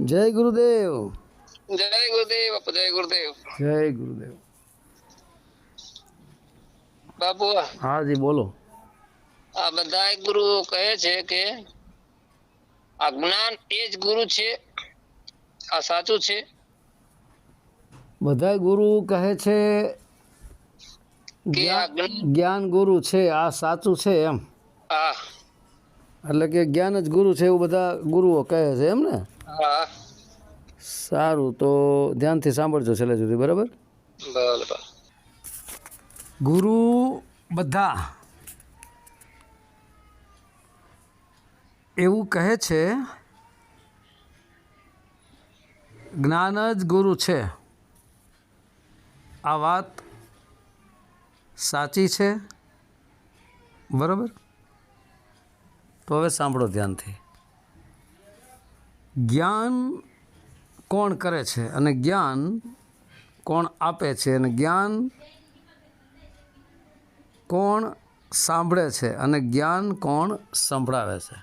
જય ગુરુદેવ જય ગુરુદેવ બાપુ જય ગુરુદેવ જય ગુરુદેવ બાપુ હા જી બોલો આ બધા ગુરુ કહે છે કે આ જ્ઞાન એ જ ગુરુ છે આ સાચું છે બધા ગુરુ કહે છે કે આ જ્ઞાન- જ્ઞાન જ્ઞાન ગુરુ છે આ સાચું છે એમ હા એટલે કે જ્ઞાન જ ગુરુ છે એવું બધા ગુરુઓ કહે છે એમ ને? હા. સારું તો ધ્યાનથી સાંભળજો છેલ્લે સુધી બરાબર? બરાબર ગુરુ બધા એવું કહે છે જ્ઞાન જ ગુરુ છે. આ વાત સાચી છે? બરાબર? તો હવે સાંભળો ધ્યાનથી. જ્ઞાન કોણ કરે છે? અને જ્ઞાન કોણ આપે છે? અને જ્ઞાન કોણ સાંભળે છે? અને જ્ઞાન કોણ સંભળાવે છે?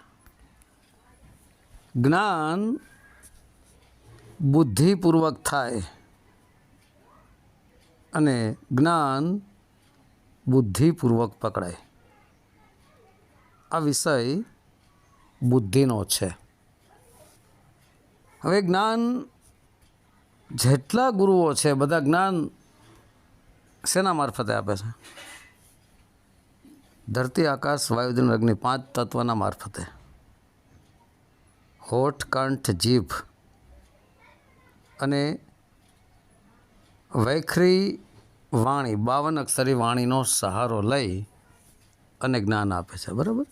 જ્ઞાન બુદ્ધિપૂર્વક થાય અને જ્ઞાન બુદ્ધિપૂર્વક પકડાય. આ વિષય બુદ્ધિનો છે. હવે જ્ઞાન જેટલા ગુરુઓ છે, બધા જ્ઞાન શેના મારફતે આપે છે? ધરતી, આકાશ વાયુજન અગ્નિ, પાંચ તત્વના મારફતે. હોઠ, કંઠ, જીભ અને વૈખરી વાણી, બાવન અક્ષરી વાણીનો સહારો લઈ અને જ્ઞાન આપે છે, બરાબર?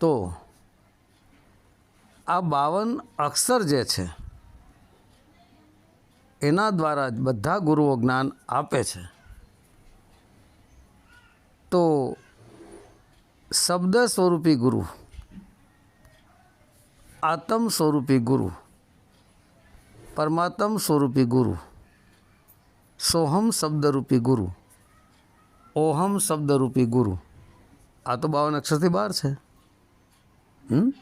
તો આ બાવન અક્ષર જે છે, એના દ્વારા જ બધા ગુરુઓ જ્ઞાન આપે છે. તો શબ્દ સ્વરૂપી ગુરુ, આત્મ સ્વરૂપી ગુરુ, પરમાત્મ સ્વરૂપી ગુરુ, સોહમ શબ્દરૂપી ગુરુ, ઓહમ શબ્દરૂપી ગુરુ, આ તો બાવન અક્ષરથી બહાર છે. હમ?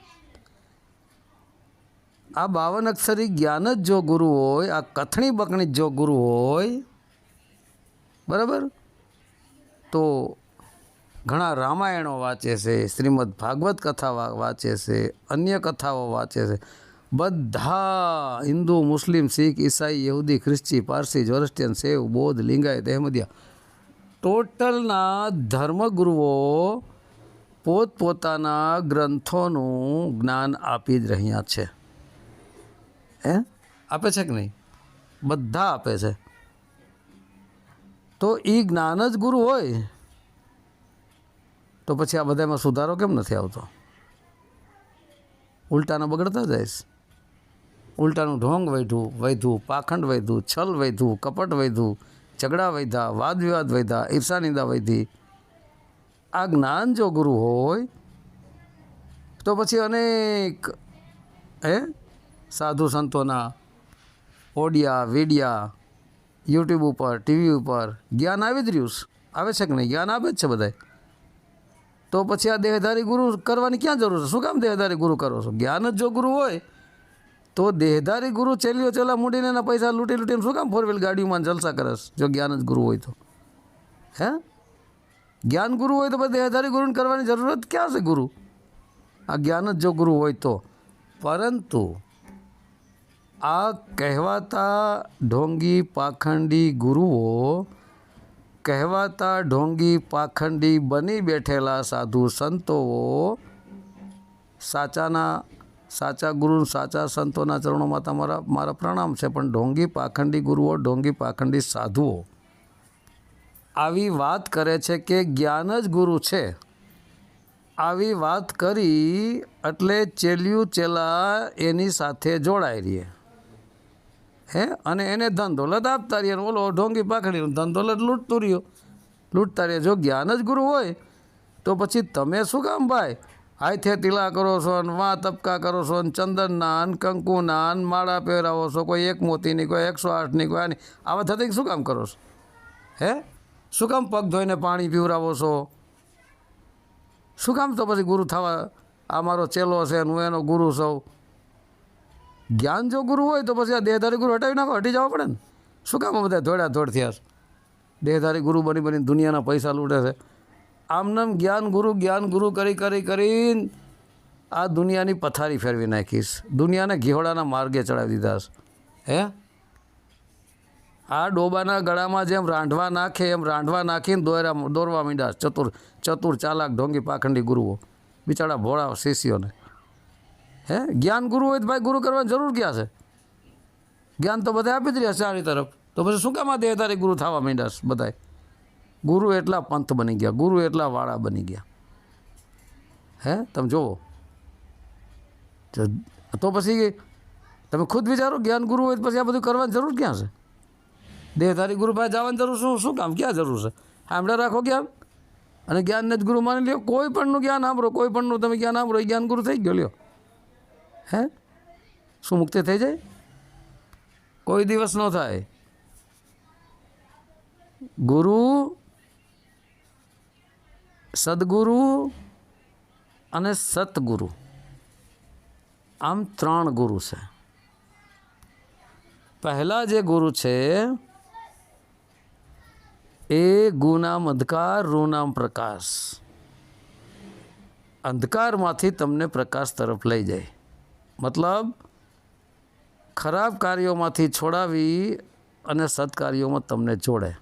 આ બાવન અક્ષરી જ્ઞાન જ જો ગુરુ હોય, આ કથણી બકણી જો ગુરુ હોય, બરાબર? તો ઘણા રામાયણો વાંચે છે, શ્રીમદ ભાગવત કથા વાંચે છે, અન્ય કથાઓ વાંચે છે. બધા હિન્દુ, મુસ્લિમ, શીખ, ઈસાઈ, યહૂદી, ખ્રિસ્તી, પારસી જોરસ્ટિયન સેવ, બૌદ્ધ, લિંગાયત, અહેમદિયા ટોટલના ધર્મગુરુઓ પોતપોતાના ગ્રંથોનું જ્ઞાન આપી જ રહ્યા છે. હે? આપે છે કે નહીં? બધા આપે છે. તો એ જ્ઞાન જ ગુરુ હોય, તો પછી આ બધામાં સુધારો કેમ નથી આવતો? ઉલટાનો બગડતા જઈશ ઉલટાનું ઢોંગ વૈધું વૈધું, પાખંડ વૈધું, છલ વૈધું, કપટ વૈધું, ઝઘડા વૈધા, વાદ વિવાદ વૈધા ઈર્ષાનિંદા વૈધી. આ જ્ઞાન જો ગુરુ હોય, તો પછી અનેક, હે? સાધુ સંતોના ઓડિયા, વિડિયા યુટ્યુબ ઉપર ટીવી ઉપર જ્ઞાન આવી જ રહ્યું છે. આવે છે કે નહીં? જ્ઞાન આવે જ છે બધાય. તો પછી આ દેહધારી ગુરુ કરવાની ક્યાં જરૂર છે? શું કામ દેહધારી ગુરુ કરો છો? જ્ઞાન જ જો ગુરુ હોય, તો દેહધારી ગુરુ ચેલીઓ ચેલા મૂડીને એના પૈસા લૂંટી લૂંટીને શું કામ ફોર વ્હીલ ગાડીમાં જલસા કરે જો જ્ઞાન જ ગુરુ હોય તો? હે? જ્ઞાન ગુરુ હોય તો પછી દેહધારી ગુરુને કરવાની જરૂરત ક્યાં છે ગુરુ? આ જ્ઞાન જ જો ગુરુ હોય તો. પરંતુ આ કહેવાતા ઢોંગી પાખંડી ગુરુઓ કહેવાતા ઢોંગી પાખંડી બની બેઠેલા સાધુ સંતો સાચાના, સાચા ગુરુ, સાચા સંતોના ચરણોમાં તમારા, મારા પ્રણામ છે, પણ ઢોંગી પાખંડી ગુરુઓ, ઢોંગી પાખંડી સાધુઓ આવી વાત કરે છે કે જ્ઞાન જ ગુરુ છે. આવી વાત કરી એટલે ચેલ્યું ચેલા એની સાથે જોડાઈ રહીએ. હે? અને એને ધન દોલત આપતા અને ઓલો ઢોંગી પાખડી ધન દોલત લૂંટતું રહ્યો. લૂંટતા રહીએ જો જ્ઞાન જ ગુરુ હોય, તો પછી તમે શું કામ ભાઈ? હાથે તિલા કરો છો ને વાં તપકા કરો છો ને ચંદનના ને કંકુના ને માળા પહેરાવો છો. કોઈ એક મોતીની, કોઈ એકસો આઠની, કોઈ આની. આવા થતી શું કામ કરો છો? હે? શું કામ પગ ધોઈને પાણી પીવરાવો છો? શું કામ તો પછી ગુરુ થવા આ મારો ચેલો છે હું એનો ગુરુ છું? જ્ઞાન જો ગુરુ હોય તો પછી આ દેહધારી ગુરુ હટાવી નાખો, હટી જવા પડે ને. શું કામ બધા ધોળ્યા ધોડ થયા? દેહધારી ગુરુ બની બની દુનિયાના પૈસા લૂંટે છે. આમનામ જ્ઞાન ગુરુ જ્ઞાન ગુરુ કરી કરી કરીને આ દુનિયાની પથારી ફેરવી નાખીશ. દુનિયાને ઘેવડાના માર્ગે ચડાવી દીધા હે? આ ડોબાના ગળામાં જેમ રાંધવા નાખે, એમ રાંધવા નાખીને દોરા દોરવા માંડ્યા ચતુર ચતુર ચાલાક ઢોંગી પાખંડી ગુરુઓ. બિચારા ભોળા શિષ્યોને. હે? જ્ઞાન ગુરુ હોય તો ભાઈ ગુરુ કરવાની જરૂર ક્યાં છે? જ્ઞાન તો બધા આપી જ રહ્યા ચારી તરફ. તો પછી શું કામ આ દેહધારી ગુરુ થવા માંડ્યા છે બધાય? ગુરુ એટલા પંથ બની ગયા, ગુરુ એટલા વાળા બની ગયા. હે? તમે જુઓ. તો- પછી તમે ખુદ વિચારો, જ્ઞાન ગુરુ હોય તો પછી આ બધું કરવાની જરૂર ક્યાં છે? દેહધારી ગુરુ પાસે જવાની જરૂર શું? શું કામ? ક્યાં જરૂર છે? સાંભળ્યા રાખો જ્ઞાન અને જ્ઞાનને જ ગુરુ માની લ્યો, કોઈ પણનું જ્ઞાન સાંભળો, કોઈ પણનું તમે જ્ઞાન સાંભળો, એ જ્ઞાન ગુરુ થઈ ગયો, લ્યો. હે? શું મુક્તિ થઈ જાય? કોઈ દિવસ ન થાય. ગુરુ, સદગુરુ અને સતગુરુ. આમ ત્રણ ગુરુ છે. પહેલા જે ગુરુ છે, એ ગુનામ, અંધકાર, રૂનામ, પ્રકાશ. અંધકારમાંથી તમને પ્રકાશ તરફ લઈ જાય. મતલબ ખરાબ કાર્યોમાંથી છોડાવી અને સત્કાર્યોમાં તમને જોડે.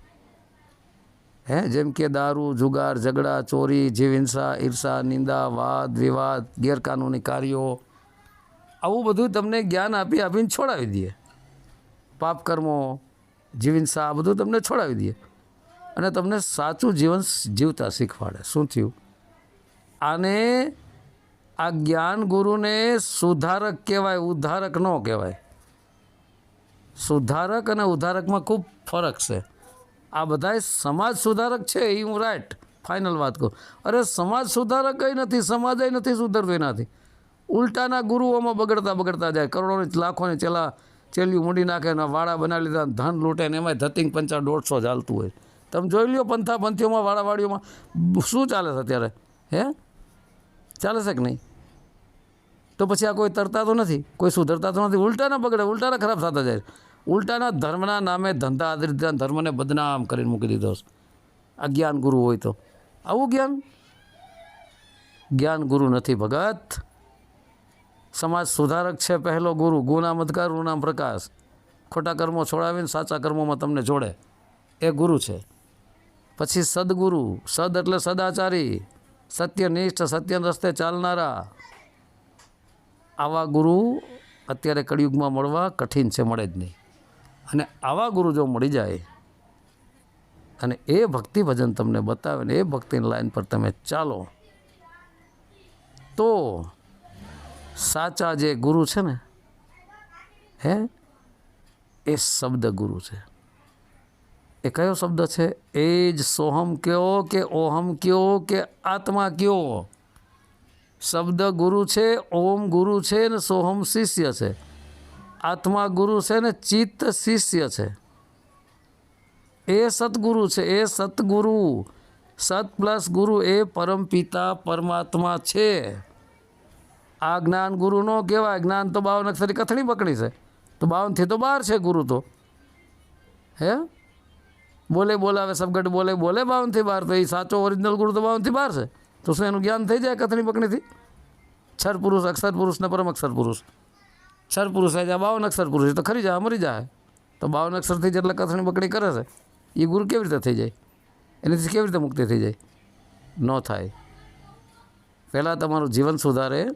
હે, જેમ કે દારૂ, જુગાર, ઝઘડા, ચોરી જીવિંસા ઈર્ષા, નિંદા, વાદ, વિવાદ, ગેરકાનૂની કાર્યો, આવું બધું તમને જ્ઞાન આપી આપીને છોડાવી દે. પાપ કર્મો જીવહિંસા, આ બધું તમને છોડાવી દે. અને તમને સાચું જીવન જીવતા શીખવાડે. શું થયું? આને આ જ્ઞાન ગુરુને સુધારક કહેવાય, ઉદ્ધારક ન કહેવાય. સુધારક અને ઉદ્ધારકમાં ખૂબ ફરક છે. આ બધાય સમાજ સુધારક છે, એ હું રાઈટ ફાઇનલ વાત કહું. અરે સમાજ સુધારક નથી, સમાજ નથી સુધરતો એનાથી. ઉલટાના ગુરુઓમાં બગડતા બગડતા જાય. કરોડોની, લાખોની ચેલા ચેલ્યું મૂડી નાખે ને વાળા બનાવી લીધા ધન લૂંટે ને એમાંય ધતિંગ પંચા દોઢસો ચાલતું હોય. તમે જોઈ લ્યો પંથા પંથીઓમાં વાળાવાળીઓમાં શું ચાલે છે અત્યારે? હે? ચાલે છે કે નહીં? તો પછી આ કોઈ તરતા તો નથી? કોઈ સુધરતા તો નથી? ઉલટાના બગડે ઉલટાના ખરાબ થતા જાય ઉલટાના ધર્મના નામે ધંધા આધારિત ધર્મને બદનામ કરીને મૂકી દીધો આ જ્ઞાન ગુરુ હોય તો. આવું જ્ઞાન? જ્ઞાન ગુરુ નથી ભગત. સમાજ સુધારક છે પહેલો ગુરુ. ગુના મધકાર ગુનામ પ્રકાશ. ખોટા કર્મો છોડાવીને સાચા કર્મોમાં તમને જોડે. એ ગુરુ છે. પછી સદગુરુ. સદ એટલે સદાચારી. સત્યનિષ્ઠ સત્યના રસ્તે ચાલનારા. આવા ગુરુ અત્યારે કળિયુગમાં મળવા કઠિન છે, મળે જ નહીં. અને આવા ગુરુ જો મળી જાય અને એ ભક્તિ ભજન તમને બતાવે ને એ ભક્તિની લાઈન પર તમે ચાલો, તો સાચા જે ગુરુ છે ને, હે, એ શબ્દ ગુરુ છે. એ કયો શબ્દ છે એ જ સોહમ કયો કે ઓહમ કયો કે આત્મા કયો? શબ્દ ગુરુ છે ઓમ ગુરુ છે ને સોહમ શિષ્ય છે. આત્મા ગુરુ છે ને ચિત્ત શિષ્ય છે. એ સદગુરુ છે, એ સદગુરુ. સત પ્લસ ગુરુ એ પરમપિતા પરમાત્મા છે. આ જ્ઞાન ગુરુ નો કહેવાય. જ્ઞાન તો બાવન અક્ષરી કથણી પકડી છે. તો બાવનથી તો બહાર છે ગુરુ તો. હે? બોલે બોલાવે સબગટ બોલે બોલે, બાવનથી બહાર તો એ સાચો ઓરિજિનલ ગુરુ તો બાવનથી બહાર છે. તો શું એનું જ્ઞાન થઈ જાય કથની પકડીથી? છર પુરુષ, અક્ષર પુરુષ ને પરમ અક્ષર પુરુષ. છર પુરુષ આવી જાય બાવન અક્ષર પુરુષ તો ખરી જાય મરી જાય. તો બાવન અક્ષરથી જેટલા કથણી પકડી કરે છે. એ ગુરુ કેવી રીતે થઈ જાય? એનાથી કેવી રીતે મુક્તિ થઈ જાય? ન થાય. પહેલાં તમારું જીવન સુધારે.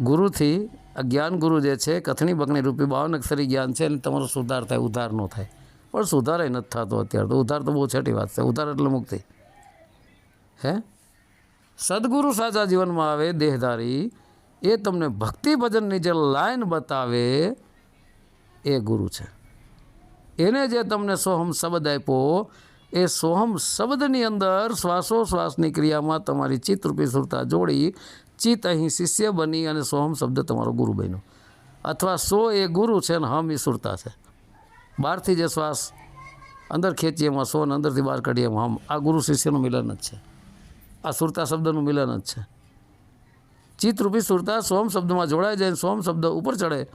ગુરુથી, આ જ્ઞાન ગુરુ જે છે, કથની બકણી રૂપી બાવન અક્ષરી જ્ઞાન છે, અને તમારો સુધાર થાય, ઉધાર ન થાય. પણ સુધારે નથી થતો અત્યારે તો. ઉધાર તો બહુ છેટી વાત છે. ઉધાર એટલે મુક્તિ. હે? સદગુરુ સાચા જીવનમાં આવે, દેહધારી, એ તમને ભક્તિ ભજનની જે લાઈન બતાવે, એ ગુરુ છે. એને જે તમને સોહમ શબ્દ આપ્યો, એ સોહમ શબ્દની અંદર શ્વાસોશ્વાસની ક્રિયામાં તમારી ચિત્તરૂપી સુરતા જોડી, ચિત્ત અહીં શિષ્ય બની અને સોહમ શબ્દ તમારો ગુરુ બન્યો. અથવા સો એ ગુરુ છે ને હમ એ સુરતા છે. બહારથી જે શ્વાસ અંદર ખેંચીએ એમાં સોન અંદરથી બહાર કાઢીએ એમાં આ ગુરુ શિષ્યનું મિલન જ છે. આ સુરતા શબ્દનું મિલન જ છે. ચિત્તરૂપી સુરતા સોમ શબ્દમાં જોડાઈ જાય સોમ શબ્દ ઉપર ચડે.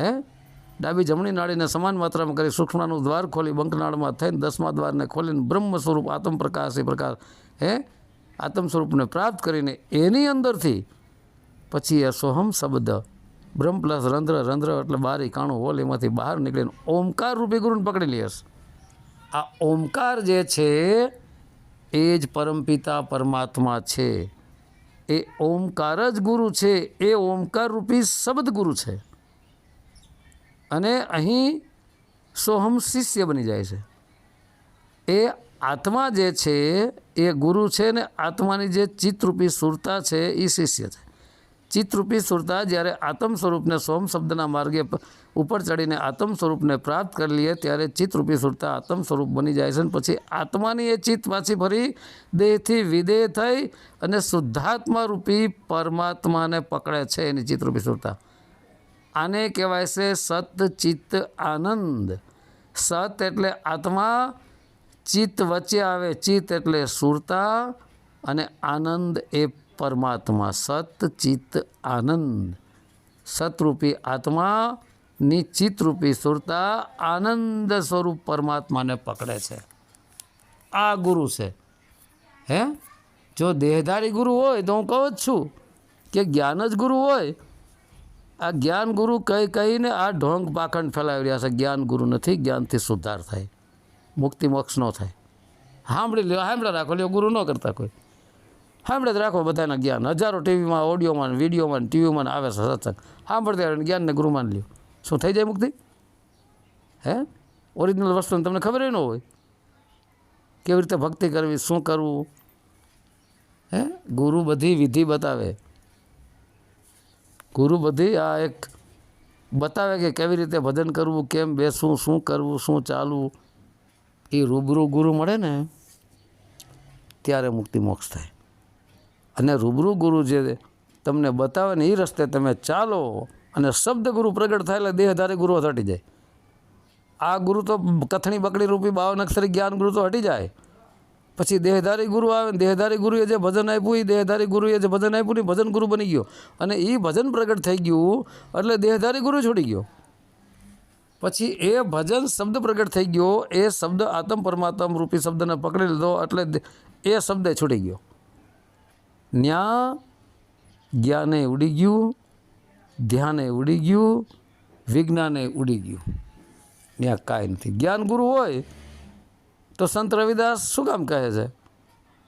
હે? ડાબી જમણી નાળીને સમાન માત્રામાં કરી સૂક્ષ્મનું દ્વાર ખોલી બંકનાળમાં થઈને દસમા દ્વારને ખોલીને બ્રહ્મ સ્વરૂપ આત્મ પ્રકાશ એ પ્રકાશ હે? આત્મ સ્વરૂપને પ્રાપ્ત કરીને એની અંદરથી પછી એ સોહમ શબ્દ બ્રહ્મ પ્લસ રંધ્ર રંધ્ર એટલે બારી, કાણું, હોલ, એમાંથી બહાર નીકળીને ઓમકાર રૂપી ગુરુને પકડી લઈશ આ ઓમકાર જે છે, એ જ પરમપિતા પરમાત્મા છે. એ ઓમકાર જ ગુરુ છે, એ ઓમકાર રૂપી શબ્દ ગુરુ છે. અને અહીં સોહમ શિષ્ય બની જાય છે. એ આત્મા જે છે, એ ગુરુ છે ને આત્માની જે ચિત્તરૂપી સુરતા છે, એ શિષ્ય છે. ચિત્તરૂપી સુરતા જ્યારે આત્મ સ્વરૂપને સોમ શબ્દના માર્ગે ઉપર ચડીને આત્મ સ્વરૂપને પ્રાપ્ત કરી લઈએ ત્યારે ચિત્તરૂપી સુરતા આત્મ સ્વરૂપ બની જાય છે અને પછી આત્માની એ ચિત્ત પાછી ફરી દેહથી વિદેહ થઈ અને શુદ્ધાત્મા રૂપી પરમાત્માને પકડે છે એની ચિત્તરૂપી સુરતા. આને કહેવાય છે સત ચિત્ત આનંદ. સત એટલે આત્મા, ચિત્ત વચ્ચે આવે ચિત્ત એટલે સુરતા અને આનંદ એ પરમાત્મા સત ચિત્ત આનંદ. સતરૂપી આત્માની ચિત્તરૂપી સુરતા આનંદ સ્વરૂપ પરમાત્માને પકડે છે. આ ગુરુ છે. હે? જો દેહધારી ગુરુ હોય તો હું કહું જ છું કે જ્ઞાન જ ગુરુ હોય. આ જ્ઞાન ગુરુ કહી કહીને આ ઢોંગ પાખંડ ફેલાવી રહ્યા છે. જ્ઞાન ગુરુ નથી, જ્ઞાનથી સુધાર થાય. મુક્તિ મોક્ષ ન થાય. સાંભળી લ્યો સાંભળ્યા રાખો, લ્યો, ગુરુ ન કરતા કોઈ. સાંભળે રાખો બધાના જ્ઞાન. હજારો ટીવીમાં, ઓડિયોમાં, વિડીયોમાં ટીવીમાં આવે છે સત્સંગ. સાંભળતા જ્ઞાનને ગુરુ માન લ્યો. શું થઈ જાય મુક્તિ? હે? ઓરિજિનલ વસ્તુને તમને ખબર ન હોય. કેવી રીતે ભક્તિ કરવી, શું કરવું? હે? ગુરુ બધી વિધિ બતાવે. ગુરુ બધી આ એક બતાવે કે કેવી રીતે ભજન કરવું, કેમ બેસવું, શું કરવું, શું ચાલવું. એ રૂબરૂ ગુરુ મળે ને, ત્યારે મુક્તિ મોક્ષ થાય. અને રૂબરૂ ગુરુ જે તમને બતાવે ને એ રસ્તે તમે ચાલો અને શબ્દ ગુરુ પ્રગટ થાય એટલે દેહધારી ગુરુ હટી જાય. આ ગુરુ તો કથણી બકડી રૂપી બાવન અક્ષરી જ્ઞાન ગુરુ તો હટી જાય. પછી દેહધારી ગુરુ આવે ને દેહધારી ગુરુએ જે ભજન આપ્યું, એ દેહધારી ગુરુએ જે ભજન આપ્યું એ ભજન ગુરુ બની ગયો. અને એ ભજન પ્રગટ થઈ ગયું એટલે દેહધારી ગુરુ છોડી ગયો. પછી એ ભજન શબ્દ પ્રગટ થઈ ગયો, એ શબ્દ આત્મ પરમાત્મ રૂપી શબ્દને પકડી લીધો એટલે એ શબ્દ છૂટી ગયો. ન્યા જ્ઞાને ઉડી ગયું, ધ્યાને ઉડી ગયું, વિજ્ઞાને ઉડી ગયું. ત્યાં કાંઈ નથી. જ્ઞાન ગુરુ હોય તો સંત રવિદાસ શું કામ કહે છે?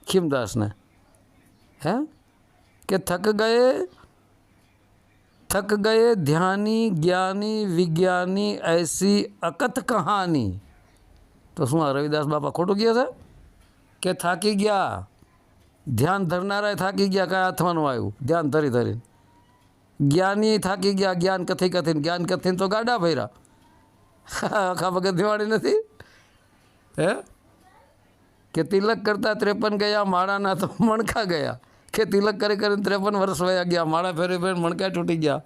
ખીમદાસને. હે? કે થક ગયે થક ગયે ધ્યાની, જ્ઞાની, વિજ્ઞાની, એસી, અકથ કહાની. તો શું આ રવિદાસ બાપા ખોટું કહે છે? કે થાકી ગયા. ધ્યાન ધરનારાય થાકી ગયા, કાંઈ હાથવાનું આવ્યું. ધ્યાન ધરી ધરીને. જ્ઞાની થાકી ગયા, જ્ઞાન કથી કથીને? જ્ઞાન કથીને તો ગાડા ભર્યા. આખા વગર દિવાળી નથી? હે? કે તિલક કરતા ત્રેપન ગયા, માળાના તો મણકા ગયા. કે તિલક કરી કરીને ત્રેપન વર્ષ વયા ગયા, માળા ફેરી ફેરી મણકા તૂટી ગયા.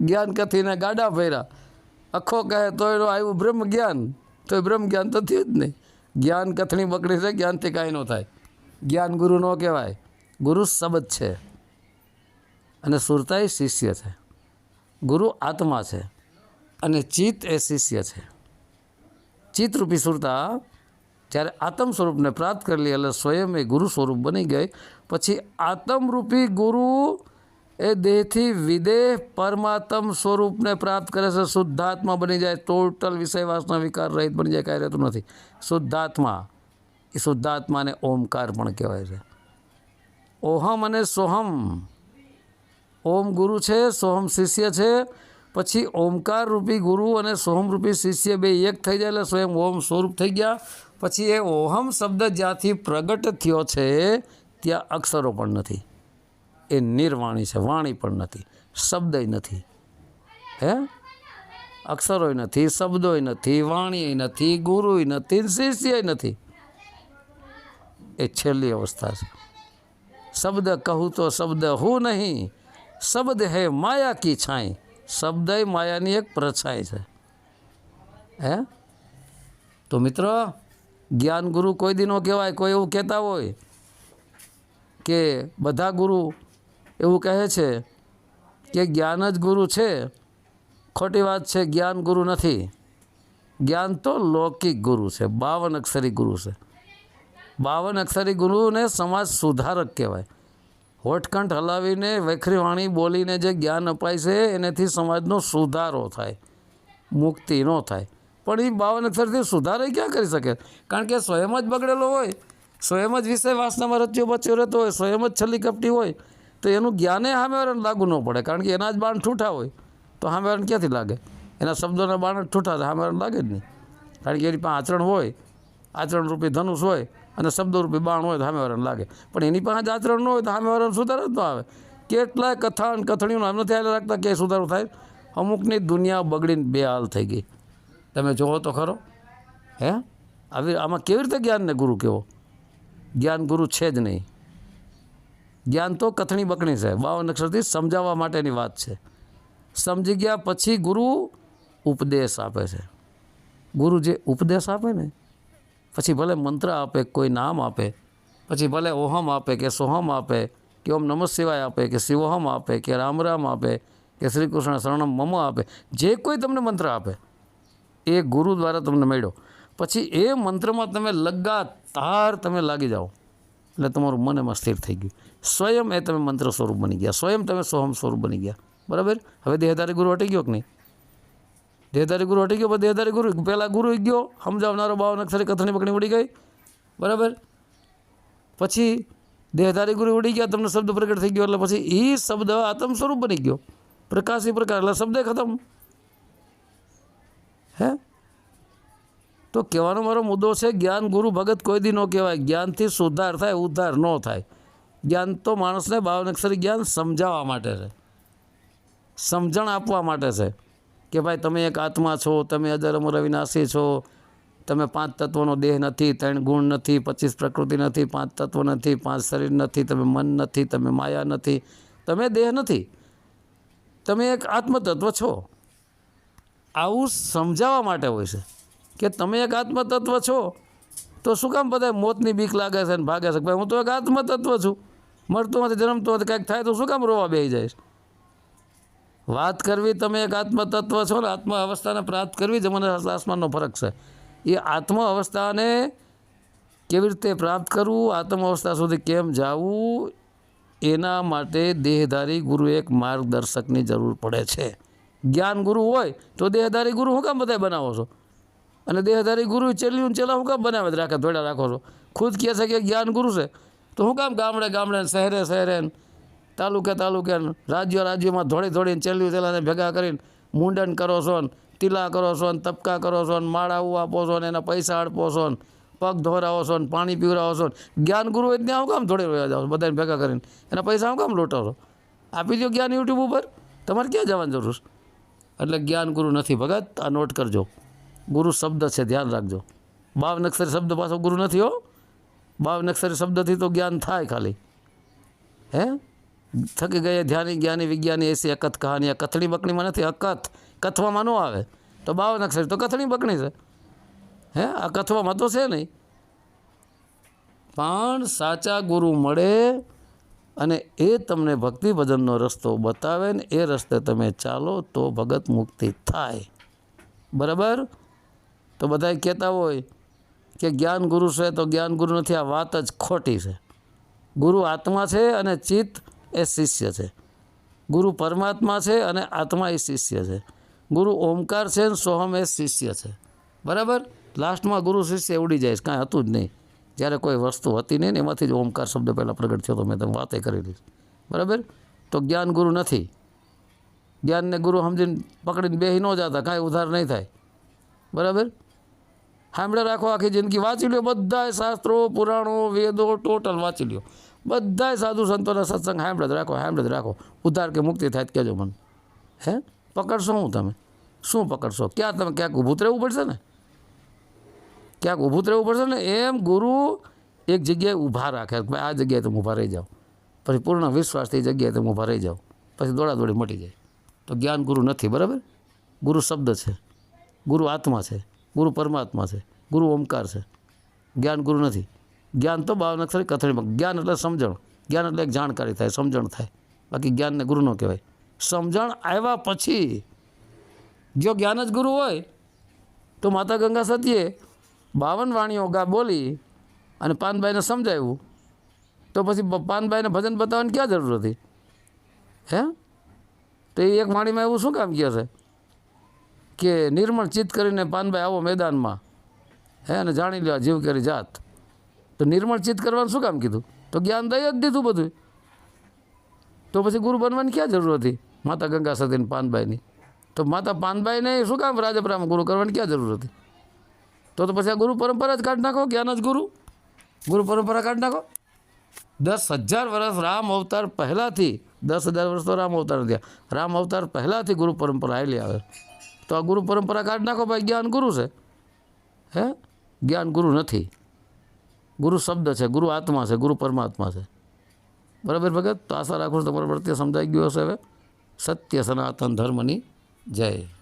જ્ઞાન કથીને ગાડા ભર્યા. આખો કહે તો એનું આવ્યું બ્રહ્મ જ્ઞાન તો બ્રહ્મ જ્ઞાન તો થયું જ નહીં. જ્ઞાન કથણી બકડી છે, જ્ઞાનથી કાંઈ ન થાય. જ્ઞાન ગુરુ ન કહેવાય. ગુરુ શબ્દ છે. અને સુરતા એ શિષ્ય છે. ગુરુ આત્મા છે. અને ચિત્ત એ શિષ્ય છે. ચિત્તરૂપી સુરતા જ્યારે આત્મ સ્વરૂપને પ્રાપ્ત કરી લે એટલે સ્વયં એ ગુરુ સ્વરૂપ બની ગઈ. પછી આત્મરૂપી ગુરુ એ દેહથી વિદેહ પરમાત્મ સ્વરૂપને પ્રાપ્ત કરે છે, શુદ્ધાત્મા બની જાય. ટોટલ વિષય વિકાર રહિત બની જાય, કાંઈ રહેતું નથી. શુદ્ધાત્મા, એ શુદ્ધાત્માને ઓમકાર પણ કહેવાય છે. ઓહમ અને સોહમ. ઓમ ગુરુ છે, સોહમ શિષ્ય છે, પછી ઓમકાર રૂપી ગુરુ અને સોહમ રૂપી શિષ્ય બે એક થઈ જાય, એટલે સ્વયં ઓમ સ્વરૂપ થઈ ગયા. પછી એ ઓહમ શબ્દ જ્યાંથી પ્રગટ થયો છે, ત્યાં અક્ષરો પણ નથી. એ નિર્વાણી છે, વાણી પણ નથી, શબ્દય નથી. હે? અક્ષરોય નથી, શબ્દોય નથી, વાણીય નથી, ગુરુય નથી, શિષ્યય નથી. એ છેલ્લી અવસ્થા છે. શબ્દ કહું તો શબ્દ હું નહીં, શબ્દ હે માયા કી છાંય. શબ્દ માયાની એક પ્રછાઈ છે. હે? તો મિત્ર, જ્ઞાન ગુરુ કોઈ દિનો કહેવાય, કોઈ એવું કહેતા હોય કે બધા ગુરુ એવું કહે છે કે જ્ઞાન જ ગુરુ છે. ખોટી વાત છે, જ્ઞાન ગુરુ નથી. જ્ઞાન તો લૌકિક ગુરુ છે, બાવન અક્ષરી ગુરુ છે. બાવન અક્ષરી ગુરુને સમાજ સુધારક કહેવાય. હોઠકંઠ હલાવીને, વેખરી વાણી બોલીને જે જ્ઞાન અપાય છે, એનાથી સમાજનો સુધારો થાય, મુક્તિ ન થાય. પણ એ બાવન અક્ષરથી સુધારે ક્યાં કરી શકે? કારણ કે સ્વયં જ બગડેલો હોય, સ્વયં જ વિષય વાસનામાં રચ્યો બચ્યો રહેતો હોય, સ્વયં જ છલી કપટી હોય તો એનું જ્ઞાને સામેવાળાને લાગુ ન પડે, કારણ કે એના જ બાણ ઠૂઠા હોય, તો સામેવાળાને ક્યાંથી લાગે? એના શબ્દોના બાણ ઠૂઠા સામેવારણ લાગે જ નહીં. કારણ કે એની પાસે આચરણ હોય, આચરણરૂપી ધનુષ હોય અને શબ્દરૂપી બાણ હોય તો સામેવાળાને લાગે. પણ એની પાસે જ આચરણ ન હોય તો સામેવાળાને સુધારો જ ન આવે. કેટલાય કથા અને કથણીઓને આમ નથી હાલ રાખતા ક્યાંય સુધારો થાય? અમુકની દુનિયા બગડીને બે હાલ થઈ ગઈ. તમે જોવો તો ખરો. હે? આવી આમાં કેવી રીતે જ્ઞાનને ગુરુ કહેવો જ્ઞાન ગુરુ છે જ નહીં. જ્ઞાન તો કથણી બકણી છે. બાવન અક્ષરથી સમજાવવા માટેની વાત છે. સમજી ગયા પછી ગુરુ ઉપદેશ આપે છે. ગુરુ જે ઉપદેશ આપે ને, પછી ભલે મંત્ર આપે, કોઈ નામ આપે, પછી ભલે ઓહમ આપે કે સોહમ આપે, કે ઓમ નમઃ શિવાય આપે, કે શિવોહમ આપે, કે રામ રામ આપે, કે શ્રી કૃષ્ણ શરણમ મમ આપે, જે કોઈ તમને મંત્ર આપે, એ ગુરુ દ્વારા તમને મળ્યો. પછી એ મંત્રમાં તમે લગાતાર તમે લાગી જાઓ. એટલે તમારું મન એમાં સ્થિર થઈ ગયું. સ્વયં એ તમે મંત્ર સ્વરૂપ બની ગયા. સ્વયં તમે સોહમ સ્વરૂપ બની ગયા. બરાબર? હવે દેહધારી ગુરુ હટી ગયો કે નહીં? દેહધારી ગુરુ હટી ગયો પછી દેહધારી ગુરુ પહેલાં ગુરુ ગયો. સમજાવનારો બાવ નક્ષરી કથની પકડી ઉડી ગઈ. બરાબર? પછી દેહધારી ગુરુ ઉડી ગયા, તમને શબ્દ પ્રગટ થઈ ગયો, એટલે પછી એ શબ્દ આત્મ સ્વરૂપ બની ગયો. પ્રકાશી પ્રકાર, એટલે શબ્દ ખતમ. હે? તો કહેવાનો મારો મુદ્દો છે, જ્ઞાન ગુરુ ભગત કોઈ દી ન કહેવાય. જ્ઞાનથી સુધાર થાય, ઉદ્ધાર ન થાય. જ્ઞાન તો માણસને બાવનક્ષરી જ્ઞાન સમજાવવા માટે છે. સમજણ આપવા માટે છે કે ભાઈ તમે એક આત્મા છો, તમે અજર અમર અવિનાશી છો, તમે પાંચ તત્વોનો દેહ નથી, ત્રણ ગુણ નથી, પચીસ પ્રકૃતિ નથી, પાંચ તત્વ નથી, પાંચ શરીર નથી, તમે મન નથી, તમે માયા નથી, તમે દેહ નથી. તમે એક આત્મતત્વ છો. આવું સમજાવવા માટે હોય છે. કે તમે એક આત્મતત્વ છો, તો શું કામ બધા મોતની બીક લાગે છે અને ભાગે છે? ભાઈ હું તો એક આત્મતત્વ છું. મરતો નથી, જન્મતો નથી, કાંઈક થાય તો શું કામ રોવા બેસી જાય વાત કરવી તમે એક આત્મતત્વ છો ને આત્મ અવસ્થાને પ્રાપ્ત કરવી જમને આસમાનનો ફરક છે. એ આત્મ અવસ્થાને કેવી રીતે પ્રાપ્ત કરવું આત્મ અવસ્થા સુધી કેમ જવું, એના માટે દેહધારી ગુરુ એક માર્ગદર્શકની જરૂર પડે છે. જ્ઞાન ગુરુ હોય તો દેહધારી ગુરુ હું કામ બધા બનાવો છો? અને દેહધારી ગુરુ ચેલ્યું ચેલા હું કામ બનાવે રાખે થોડા રાખો છો. ખુદ કહે છે કે જ્ઞાન ગુરુ છે. તો શું કામ ગામડે ગામડે શહેરે શહેરે તાલુકે તાલુકે રાજ્ય રાજ્યમાં થોડી થોડીને ચેલ્યું ચેલાને ભેગા કરીને મુંડન કરો છો ને તિલા કરો છો ને તબકા કરો છો ને માળાઓ આપો છો ને, એના પૈસા અડપો છો ને, પગ ધોરાવો છો ને, પાણી પીવરાવો છો જ્ઞાન ગુરુ હોય ત્યાં શું કામ થોડી રહ્યા જાઓ બધાને ભેગા કરીને. એના પૈસા હું કામ લૂંટો છો? આપી દો જ્ઞાન યુટ્યુબ ઉપર. તમારે ક્યાં જવાની જરૂર એટલે જ્ઞાન ગુરુ નથી ભગત, આ નોટ કરજો. ગુરુ શબ્દ છે, ધ્યાન રાખજો. બાવ નક્ષરી શબ્દ પાછો ગુરુ નથી હો. બાવ નક્ષરી શબ્દથી તો જ્ઞાન થાય ખાલી. હે? થકી ગયે ધ્યાની, જ્ઞાની, વિજ્ઞાની, એસી, અકથ, કહાની. આ કથણી બકણીમાં નથી અકથ કથવામાં ન આવે. તો બાવ નક્ષરી તો કથણી બકણી છે. હે? આ કથવામાં તો છે નહીં. પણ સાચા ગુરુ મળે અને એ તમને ભક્તિ ભજનનો રસ્તો બતાવે ને એ રસ્તે તમે ચાલો તો ભગત મુક્તિ થાય. બરાબર? તો બધા કહેતા હોય કે જ્ઞાન ગુરુ છે તો જ્ઞાન ગુરુ નથી, આ વાત જ ખોટી છે. ગુરુ આત્મા છે અને ચિત્ત એ શિષ્ય છે. ગુરુ પરમાત્મા છે અને આત્મા એ શિષ્ય છે. ગુરુ ઓમકાર છે ને સોહમ એ શિષ્ય છે. બરાબર? લાસ્ટમાં ગુરુ શિષ્ય ઉડી જાય છે, કાંઈ હતું જ નહીં. જ્યારે કોઈ વસ્તુ હતી નહીં ને એમાંથી જ ઓમકાર શબ્દ પહેલાં પ્રગટ થયો તો મેં તમે વાતે કરેલી બરાબર? તો જ્ઞાન ગુરુ નથી. જ્ઞાનને ગુરુ સમજીને પકડીને બેસી ન જતા, કાંઈ ઉધાર નહીં થાય. બરાબર? સાંભળે રાખો આખી જિંદગી. વાંચી લ્યો, બધાય શાસ્ત્રો, પુરાણો, વેદો, ટોટલ વાંચી લ્યો. બધાય સાધુ સંતોના સત્સંગ સાંભળે જ રાખો સાંભળે જ રાખો. ઉધાર કે મુક્તિ થાય કહેજો મને. હે? પકડશો હું તમે? શું પકડશો? ક્યાં તમે ક્યાંક ઊભું રહેવું પડશે ને? ક્યાંક ઊભું રહેવું પડશે ને? એમ ગુરુ એક જગ્યાએ ઊભા રાખે. ભાઈ, આ જગ્યાએ તમે ઊભા રહી જાઓ. પછી પૂર્ણ વિશ્વાસથી જગ્યાએ તમે ઊભા રહી જાઓ. પછી દોડાદોડી મટી જાય. તો જ્ઞાન ગુરુ નથી, બરાબર? ગુરુ શબ્દ છે. ગુરુ આત્મા છે. ગુરુ પરમાત્મા છે, ગુરુ ઓમકાર છે. જ્ઞાન ગુરુ નથી. જ્ઞાન તો બાવન અક્ષરી કથળીમાં જ્ઞાન એટલે સમજણ. જ્ઞાન એટલે એક જાણકારી થાય, સમજણ થાય. બાકી જ્ઞાનને ગુરુ ન કહેવાય. સમજણ આવ્યા પછી જો જ્ઞાન જ ગુરુ હોય, તો માતા ગંગા સતીએ બાવન વાણીઓ ગા બોલી અને પાનભાઈને સમજાવ્યું. તો પછી પાનભાઈને ભજન બતાવવાની ક્યાં જરૂર હતી? હે? તો એ એક વાણીમાં એવું શું કામ કહે છે? કે નિર્મળ ચિત્ત કરીને પાનભાઈ આવો મેદાનમાં. હે, અને જાણી લેવા જીવ કરી જાત. તો નિર્મળ ચિત્ત કરવાનું શું કામ કીધું? તો જ્ઞાન દઈ જ દીધું બધું. તો પછી ગુરુ બનવાની ક્યાં જરૂર હતી? માતા ગંગા સતીને પાનબાઈની તો માતા પાનબાઈને શું કામ રાજપરામ ગુરુ કરવાની ક્યાં જરૂર હતી? તો તો પછી આ ગુરુ પરંપરા જ કાઢી નાખો, જ્ઞાન જ ગુરુ. ગુરુ પરંપરા કાઢી નાખો. દસ હજાર વર્ષ રામ અવતાર પહેલાંથી, દસ હજાર વર્ષ તો રામ અવતાર થયા રામ અવતાર પહેલાંથી ગુરુ પરંપરા આવેલી આવે. તો આ ગુરુ પરંપરા કાઢ નાખો ભાઈ, જ્ઞાન ગુરુ છે. હે? જ્ઞાન ગુરુ નથી. ગુરુ શબ્દ છે, ગુરુ આત્મા છે, ગુરુ પરમાત્મા છે. બરાબર ભગત? તો આશા રાખું છું તમારા પ્રત્યે સમજાઈ ગયું હશે હવે. સત્ય સનાતન ધર્મની જય.